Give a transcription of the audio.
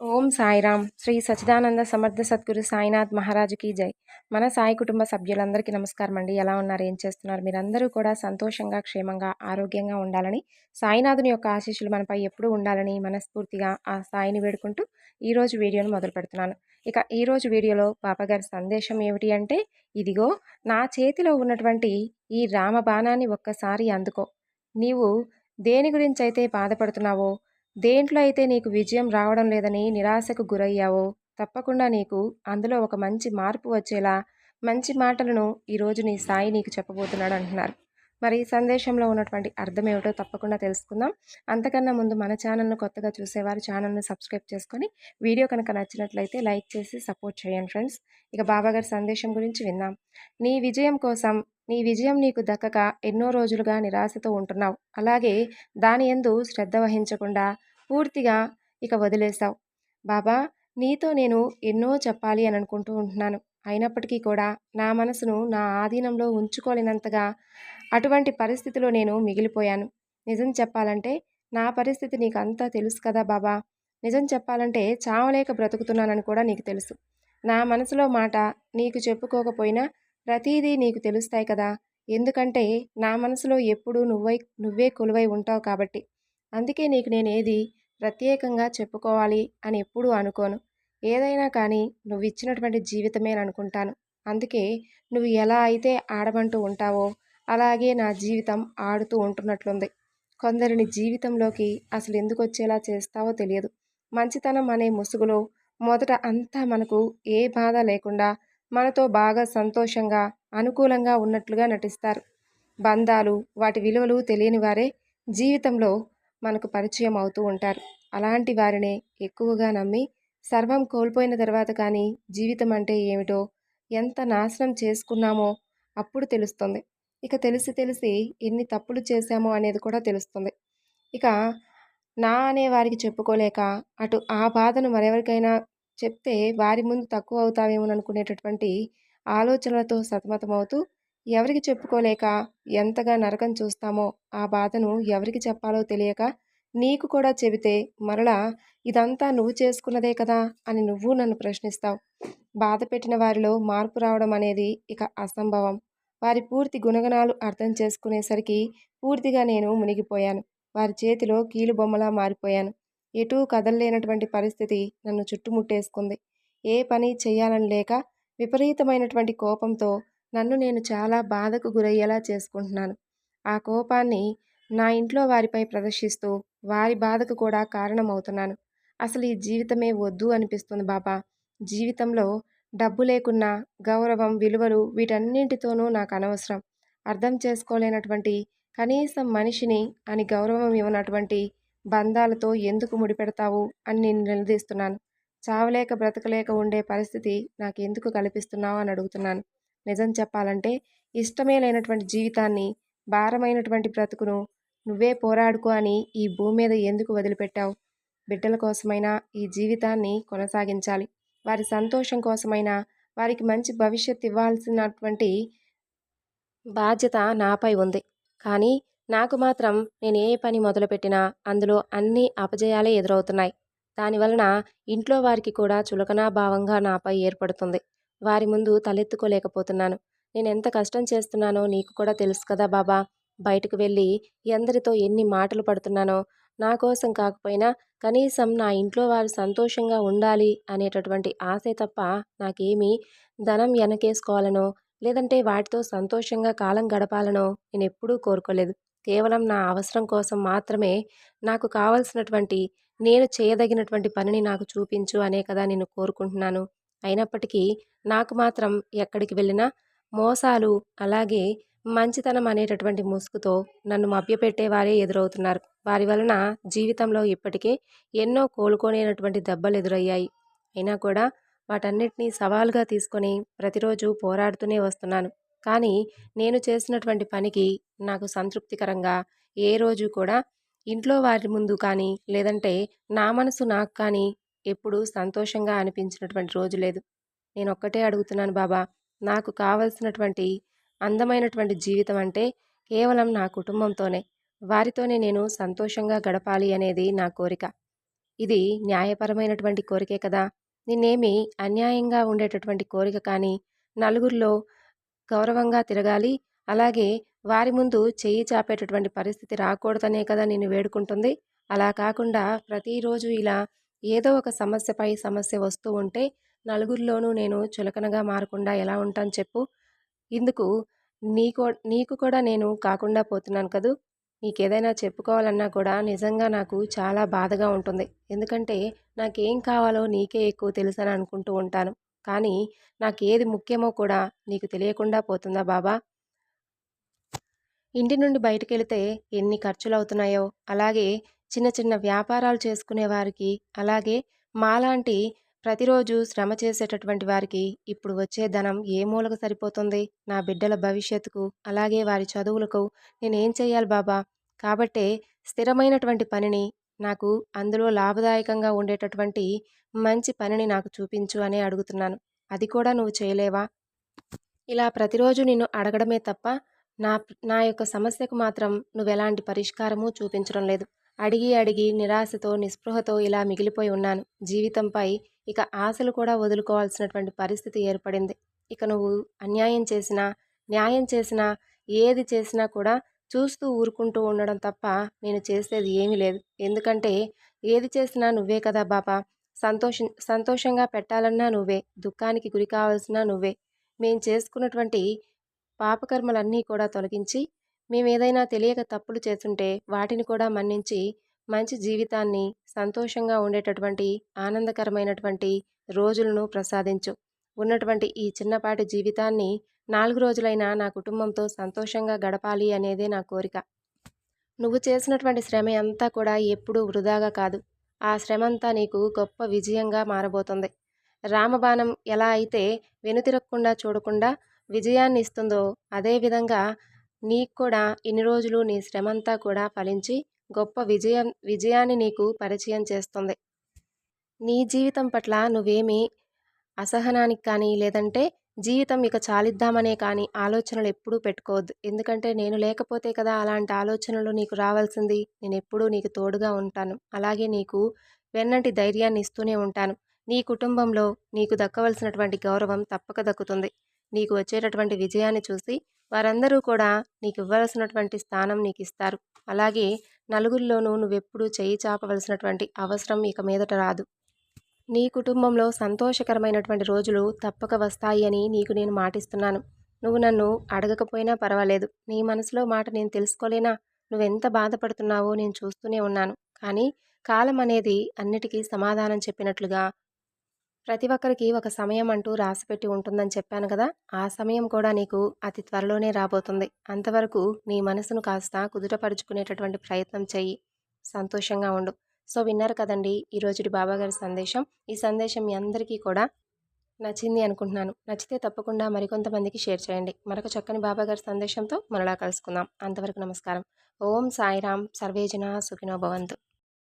ఓం సాయిరామ్. శ్రీ సచిదానంద సమర్థ సద్గురు సాయినాథ్ మహారాజుకి జై. మన సాయి కుటుంబ సభ్యులందరికీ నమస్కారం అండి. ఎలా ఉన్నారు? ఏం చేస్తున్నారు? మీరందరూ కూడా సంతోషంగా క్షేమంగా ఆరోగ్యంగా ఉండాలని సాయినాథుని యొక్క ఆశీస్సులు మనపై ఎప్పుడూ ఉండాలని మనస్ఫూర్తిగా ఆ సాయిని వేడుకుంటూ ఈరోజు వీడియోను మొదలు పెడుతున్నాను. ఇక ఈరోజు వీడియోలో పాపగారి సందేశం ఏమిటి అంటే ఇదిగో నా చేతిలో ఉన్నటువంటి ఈ రామబాణాన్ని ఒక్కసారి అందుకో. నీవు దేని గురించి అయితే బాధపడుతున్నావో దేంట్లో అయితే నీకు విజయం రావడం లేదని నిరాశకు గురయ్యావో తప్పకుండా నీకు అందులో ఒక మంచి మార్పు వచ్చేలా మంచి మాటలను ఈరోజు నీ సాయి నీకు చెప్పబోతున్నాడు అంటున్నారు. మరి సందేశంలో ఉన్నటువంటి అర్థం ఏమిటో తప్పకుండా తెలుసుకుందాం. అంతకన్నా ముందు మన ఛానల్ను కొత్తగా చూసేవారు ఛానల్ను సబ్స్క్రైబ్ చేసుకొని వీడియో కనుక నచ్చినట్లయితే లైక్ చేసి సపోర్ట్ చేయండి ఫ్రెండ్స్. ఇక బాబాగారి సందేశం గురించి విందాం. నీ విజయం కోసం నీ విజయం నీకు దక్కక ఎన్నో రోజులుగా నిరాశతో ఉంటున్నావు. అలాగే దాని ఎందు శ్రద్ధ వహించకుండా పూర్తిగా ఇక వదిలేశావు. బాబా నీతో నేను ఎన్నో చెప్పాలి అని అనుకుంటూ ఉంటున్నాను. అయినప్పటికీ కూడా నా మనసును నా ఆధీనంలో ఉంచుకోలేనంతగా అటువంటి పరిస్థితిలో నేను మిగిలిపోయాను. నిజం చెప్పాలంటే నా పరిస్థితి నీకు అంతా తెలుసు కదా బాబా. నిజం చెప్పాలంటే చావలేక బ్రతుకుతున్నానని కూడా నీకు తెలుసు. నా మనసులో మాట నీకు చెప్పుకోకపోయినా ప్రతీదీ నీకు తెలుస్తాయి కదా. ఎందుకంటే నా మనసులో ఎప్పుడూ నువ్వై నువ్వే కొలువై ఉంటావు కాబట్టి. అందుకే నీకు నేనేది ప్రత్యేకంగా చెప్పుకోవాలి అని ఎప్పుడూ అనుకోను. ఏదైనా కానీ నువ్వు ఇచ్చినటువంటి జీవితమే అనుకుంటాను. అందుకే నువ్వు ఎలా అయితే ఆడమంటూ ఉంటావో అలాగే నా జీవితం ఆడుతూ ఉంటున్నట్లుంది. కొందరిని జీవితంలోకి అసలు ఎందుకు వచ్చేలా చేస్తావో తెలియదు. మంచితనం అనే ముసుగులో మొదట అంతా మనకు ఏ బాధ లేకుండా మనతో బాగా సంతోషంగా అనుకూలంగా ఉన్నట్లుగా నటిస్తారు. బంధాలు వాటి విలువలు తెలియని వారే జీవితంలో మనకు పరిచయం అవుతూ ఉంటారు. అలాంటి వారినే ఎక్కువగా నమ్మి సర్వం కోల్పోయిన తర్వాత కానీ జీవితం అంటే ఏమిటో ఎంత నాశనం చేసుకున్నామో అప్పుడు తెలుస్తుంది. ఇక తెలిసి తెలిసి ఎన్ని తప్పులు చేశామో అనేది కూడా తెలుస్తుంది. ఇక నా అనే వారికి చెప్పుకోలేక అటు ఆ బాధను మరెవరికైనా చెప్తే వారి ముందు తక్కువ అవుతావేమో అనుకునేటటువంటి ఆలోచనలతో సతమతమవుతూ ఎవరికి చెప్పుకోలేక ఎంతగా నరకం చూస్తామో ఆ బాధను ఎవరికి చెప్పాలో తెలియక నీకు కూడా చెబితే మరలా ఇదంతా నువ్వు చేసుకున్నదే కదా అని నువ్వు నన్ను ప్రశ్నిస్తావు. బాధ పెట్టిన వారిలో మార్పు రావడం అనేది ఇక అసంభవం. వారి పూర్తి గుణగణాలు అర్థం చేసుకునేసరికి పూర్తిగా నేను మునిగిపోయాను. వారి చేతిలో కీలు బొమ్మలా మారిపోయాను. ఎటూ కదలలేనటువంటి పరిస్థితి నన్ను చుట్టుముట్టేసుకుంది. ఏ పని చేయాలని లేక విపరీతమైనటువంటి కోపంతో నన్ను నేను చాలా బాధకు గురయ్యేలా చేసుకుంటున్నాను. ఆ కోపాన్ని నా ఇంట్లో వారిపై ప్రదర్శిస్తూ వారి బాధకు కూడా కారణమవుతున్నాను. అసలు ఈ జీవితమే వద్దు అనిపిస్తుంది బాబా. జీవితంలో డబ్బు లేకున్నా గౌరవం విలువలు వీటన్నింటితోనూ నాకు అనవసరం. అర్థం చేసుకోలేనటువంటి కనీసం మనిషిని అని గౌరవం ఇవ్వనటువంటి బంధాలతో ఎందుకు ముడిపెడతావు అని నేను నిలదీస్తున్నాను. చావలేక బ్రతకలేక ఉండే పరిస్థితి నాకు ఎందుకు కల్పిస్తున్నావు అని అడుగుతున్నాను. నిజం చెప్పాలంటే ఇష్టమే లేనటువంటి జీవితాన్ని భారమైనటువంటి బ్రతుకును నువ్వే పోరాడుకో అని ఈ భూమి మీద ఎందుకు వదిలిపెట్టావు? బిడ్డల కోసమైనా ఈ జీవితాన్ని కొనసాగించాలి. వారి సంతోషం కోసమైనా వారికి మంచి భవిష్యత్తు ఇవ్వాల్సినటువంటి బాధ్యత నాపై ఉంది. కానీ నాకు మాత్రం నేను ఏ పని మొదలుపెట్టినా అందులో అన్ని అపజయాలే ఎదురవుతున్నాయి. దానివలన ఇంట్లో వారికి కూడా చులకనా భావంగా నాపై ఏర్పడుతుంది. వారి ముందు తలెత్తుకోలేకపోతున్నాను. నేను ఎంత కష్టం చేస్తున్నానో నీకు కూడా తెలుసు కదా బాబా. బయటకు వెళ్ళి ఎందరితో ఎన్ని మాటలు పడుతున్నానో నా కోసం కాకపోయినా కనీసం నా ఇంట్లో వారు సంతోషంగా ఉండాలి అనేటటువంటి ఆశే తప్ప నాకేమీ ధనం వెనకేసుకోవాలనో లేదంటే వాటితో సంతోషంగా కాలం గడపాలనో నేను ఎప్పుడూ కోరుకోలేదు. కేవలం నా అవసరం కోసం మాత్రమే నాకు కావలసినటువంటి నేను చేయదగినటువంటి పనిని నాకు చూపించు అనే కదా నేను కోరుకుంటున్నాను. అయినప్పటికీ నాకు మాత్రం ఎక్కడికి వెళ్ళినా మోసాలు అలాగే మంచితనం అనేటటువంటి ముసుగుతో నన్ను మభ్యపెట్టేవారే ఎదురవుతున్నారు. వారి వలన జీవితంలో ఇప్పటికే ఎన్నో కోలుకోలేనటువంటి దెబ్బలు ఎదురయ్యాయి. అయినా కూడా వాటన్నిటినీ సవాలుగా తీసుకొని ప్రతిరోజు పోరాడుతూనే వస్తున్నాను. కానీ నేను చేసినటువంటి పనికి నాకు సంతృప్తికరంగా ఏ రోజు కూడా ఇంట్లో వారి ముందు కానీ లేదంటే నా మనసు నాకు కానీ ఎప్పుడూ సంతోషంగా అనిపించినటువంటి రోజు లేదు. నేను ఒక్కటే అడుగుతున్నాను బాబా నాకు కావలసినటువంటి అందమైనటువంటి జీవితం అంటే కేవలం నా కుటుంబంతోనే. వారితోనే నేను సంతోషంగా గడపాలి అనేది నా కోరిక. ఇది న్యాయపరమైనటువంటి కోరికే కదా. నిన్నేమి అన్యాయంగా ఉండేటటువంటి కోరిక కానీ నలుగురిలో గౌరవంగా తిరగాలి అలాగే వారి ముందు చెయ్యి చాపేటటువంటి పరిస్థితి రాకూడదనే కదా నేను వేడుకుంటుంది. అలా కాకుండా ప్రతిరోజు ఇలా ఏదో ఒక సమస్యపై సమస్య వస్తూ ఉంటే నలుగురిలోనూ నేను చులకనగా మారకుండా ఎలా ఉంటాను చెప్పు. ఇందుకు నీకో నీకు కూడా నేను కాకుండా పోతున్నాను కదూ? నీకేదైనా చెప్పుకోవాలన్నా కూడా నిజంగా నాకు చాలా బాధగా ఉంటుంది. ఎందుకంటే నాకేం కావాలో నీకే ఎక్కువ తెలుసని అనుకుంటూ ఉంటాను. కానీ నాకు ఏది ముఖ్యమో కూడా నీకు తెలియకుండా పోతుందా బాబా? ఇంటి నుండి బయటకు వెళితే ఎన్ని ఖర్చులు అవుతున్నాయో అలాగే చిన్న చిన్న వ్యాపారాలు చేసుకునే వారికి అలాగే మాలాంటి ప్రతిరోజు శ్రమ చేసేటటువంటి వారికి ఇప్పుడు వచ్చే ధనం ఏ మూలకు సరిపోతుంది? నా బిడ్డల భవిష్యత్తుకు అలాగే వారి చదువులకు నేనేం చేయాలి బాబా? కాబట్టే స్థిరమైనటువంటి పనిని నాకు అందులో లాభదాయకంగా ఉండేటటువంటి మంచి పనిని నాకు చూపించు అని అడుగుతున్నాను. అది కూడా నువ్వు చేయలేవా? ఇలా ప్రతిరోజు నిన్ను అడగడమే తప్ప నా నా యొక్క సమస్యకు మాత్రం నువ్వు ఎలాంటి పరిష్కారము చూపించడం లేదు. అడిగి అడిగి నిరాశతో నిస్పృహతో ఇలా మిగిలిపోయి ఉన్నాను. జీవితంపై ఇక ఆశలు కూడా వదులుకోవాల్సినటువంటి పరిస్థితి ఏర్పడింది. ఇక నువ్వు అన్యాయం చేసినా న్యాయం చేసినా ఏది చేసినా కూడా చూస్తూ ఊరుకుంటూ ఉండడం తప్ప నేను చేసేది ఏమీ లేదు. ఎందుకంటే ఏది చేసినా నువ్వే కదా బాపా. సంతోష సంతోషంగా పెట్టాలన్నా నువ్వే. దుఃఖానికి గురి కావాల్సిన నువ్వే. మేము చేసుకున్నటువంటి పాపకర్మలన్నీ కూడా తొలగించి మేము ఏదైనా తెలియక తప్పులు చేస్తుంటే వాటిని కూడా మన్నించి మంచి జీవితాన్ని సంతోషంగా ఉండేటటువంటి ఆనందకరమైనటువంటి రోజులను ప్రసాదించు. ఉన్నటువంటి ఈ చిన్నపాటి జీవితాన్ని నాలుగు రోజులైనా నా కుటుంబంతో సంతోషంగా గడపాలి అనేదే నా కోరిక. నువ్వు చేసినటువంటి శ్రమ అంతా కూడా ఎప్పుడూ వృధాగా కాదు. ఆ శ్రమంతా నీకు గొప్ప విజయంగా మారబోతుంది. రామబాణం ఎలా అయితే వెనుతిరక్కుండా చూడకుండా విజయాన్ని ఇస్తుందో అదేవిధంగా నీకు కూడా ఇన్ని రోజులు నీ శ్రమంతా కూడా ఫలించి గొప్ప విజయం విజయాన్ని నీకు పరిచయం చేస్తుంది. నీ జీవితం పట్ల నువ్వేమీ అసహనానికి కానీ లేదంటే జీవితం ఇక చాలిద్దామనే కానీ ఆలోచనలు ఎప్పుడూ పెట్టుకోవద్దు. ఎందుకంటే నేను లేకపోతే కదా అలాంటి ఆలోచనలు నీకు రావాల్సింది. నేను ఎప్పుడూ నీకు తోడుగా ఉంటాను. అలాగే నీకు వెన్నంటి ధైర్యాన్ని ఇస్తూనే ఉంటాను. నీ కుటుంబంలో నీకు దక్కవలసినటువంటి గౌరవం తప్పక దక్కుతుంది. నీకు వచ్చేటటువంటి విజయాన్ని చూసి వారందరూ కూడా నీకు ఇవ్వాల్సినటువంటి స్థానం నీకు ఇస్తారు అలాగే నలుగురిలోనూ నువ్వెప్పుడూ చేయి చాపవలసినటువంటి అవసరం ఇక మీదట రాదు. నీ కుటుంబంలో సంతోషకరమైనటువంటి రోజులు తప్పక వస్తాయి అని నీకు నేను మాటిస్తున్నాను. నువ్వు నన్ను అడగకపోయినా పర్వాలేదు. నీ మనసులో మాట నేను తెలుసుకోలేనా? నువ్వెంత బాధపడుతున్నావో నేను చూస్తూనే ఉన్నాను. కానీ కాలం అనేది అన్నిటికీ సమాధానం చెప్పినట్లుగా ప్రతి ఒక్కరికి ఒక సమయం అంటూ రాసిపెట్టి ఉంటుందని చెప్పాను కదా! ఆ సమయం కూడా నీకు అతి త్వరలోనే రాబోతుంది. అంతవరకు నీ మనసును కాస్త కుదుటపరుచుకునేటటువంటి ప్రయత్నం చెయ్యి. సంతోషంగా ఉండు. సో విన్నారు కదండి ఈరోజుటి బాబాగారి సందేశం. ఈ సందేశం మీ అందరికీ కూడా నచ్చింది అనుకుంటున్నాను. నచ్చితే తప్పకుండా మరికొంతమందికి షేర్ చేయండి. మరొక చక్కని బాబాగారి సందేశంతో మరలా కలుసుకుందాం. అంతవరకు నమస్కారం. ఓం సాయిరామ్ సర్వేజన సుఖినో భవంతు.